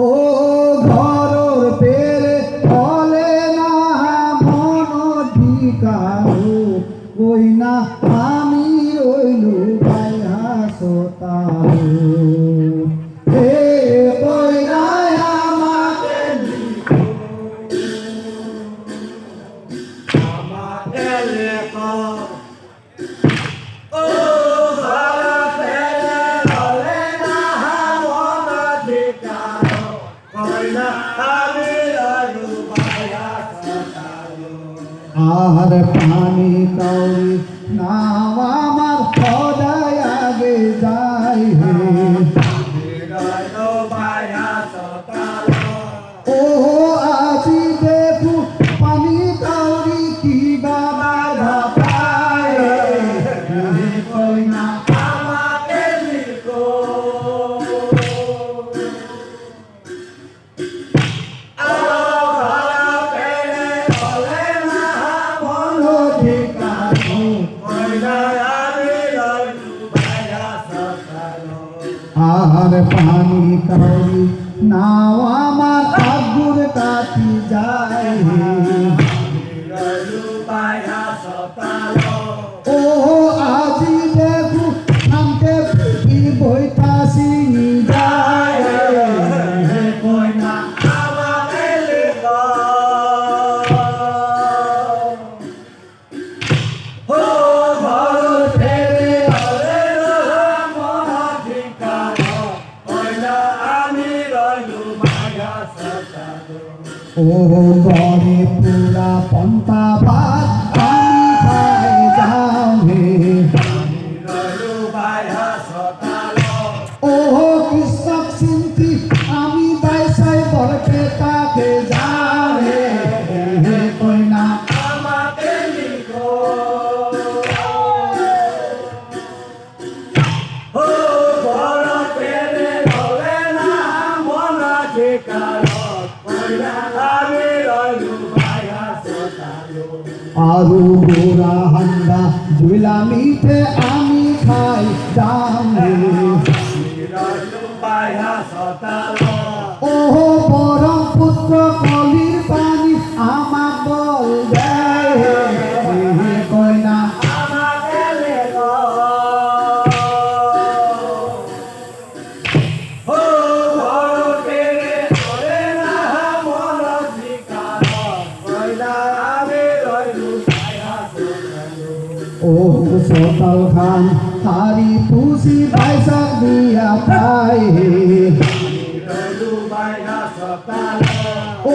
ও ঘরর পেরে বলে না মন ঠিকানো কই না আমি রইলু ভাই হাসতালো আর পানি কৌরি নাম আমার সদায় আগে যাই হে ও আজি দেখু পানি কৌরি কি বাবা কই না আর পানি কৌরি। নাও আমার আগুর কাটি যায় ও গরে পুরা পন্তা ভাত আমি খাই যাও হে ও কৃষক চিন্তি আমি বাইসাই বরকে আরু গোরা হান্ডা ঝুলা মিঠে আমি খাই যাও পায়া ও সতাল খান হারি পুষি পয়সা দিয়া পাই ও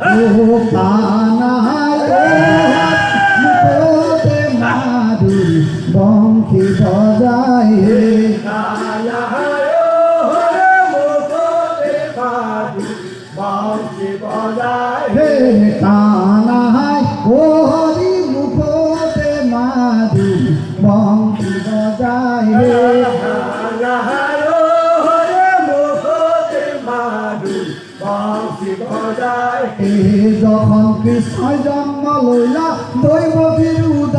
ও মুখতে মাদুর বংশী বজায় হে হে কানায় ও যখন কৃষ্ণ জন্ম লইলা দৈব বিরুদ্ধ